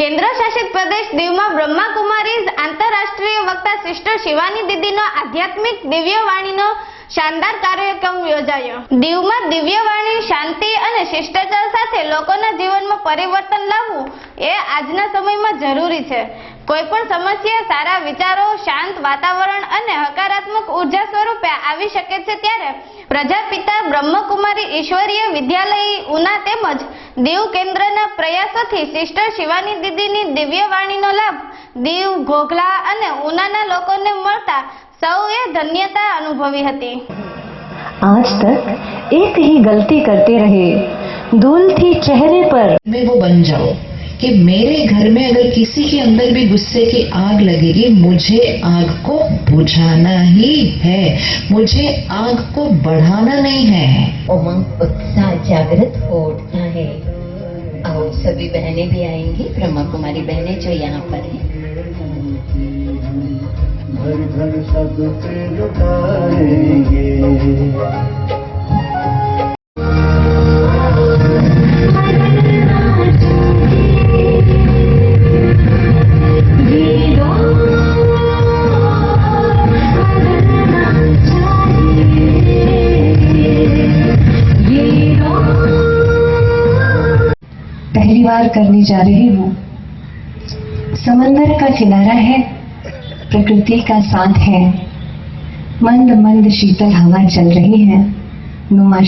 કેન્દ્ર શાસિત પ્રદેશ દીવમાં બ્રહ્માકુમારીઝ આંતરરાષ્ટ્રીય વક્તા સિસ્ટર શિવાની દીદીનો આધ્યાત્મિક દિવ્યવાણીનો શાનદાર કાર્યક્રમ યોજાયો. દીવમાં દિવ્યવાણી, શાંતિ અને શિષ્ટાચાર સાથે લોકોના જીવનમાં પરિવર્તન લાવવું એ આજના સમયમાં જરૂરી છે. કોઈ પણ સમસ્યા સારા વિચારો શાંત વાતાવરણ અને હકારાત્મક ઉર્જા સ્વરૂપે આવી શકે છે ત્યારે પ્રજાપિતા બ્રહ્મકુમારી ઈશ્વરીય વિદ્યાલય ઉના તેમજ દીવ કેન્દ્રના પ્રયાસોથી સિસ્ટર શિવાની દીદીની દિવ્યવાણીનો લાભ દીવ ઘોઘલા અને ઉનાના લોકોને મળતા સૌએ ધન્યતા અનુભવી હતી आज तक एक ही गलती करते रहे धूल थी चेहरे पर मैं वो बन जाओ कि मेरे घर में अगर किसी के अंदर भी गुस्से की आग लगेगी मुझे आग को बुझाना ही है। मुझे आग को बढ़ाना नहीं है। उमंग उत्साह जागृत हो। उठता है और सभी बहनें भी आएँगी ब्रह्मा कुमारी बहनें जो यहाँ पर हैं। घर घर सबके पहली बार करने जा रही हूँ। समंदर का किनारा है, प्रकृति का साथ है। मंद मंद शीतल हवा चल रही है। नुमा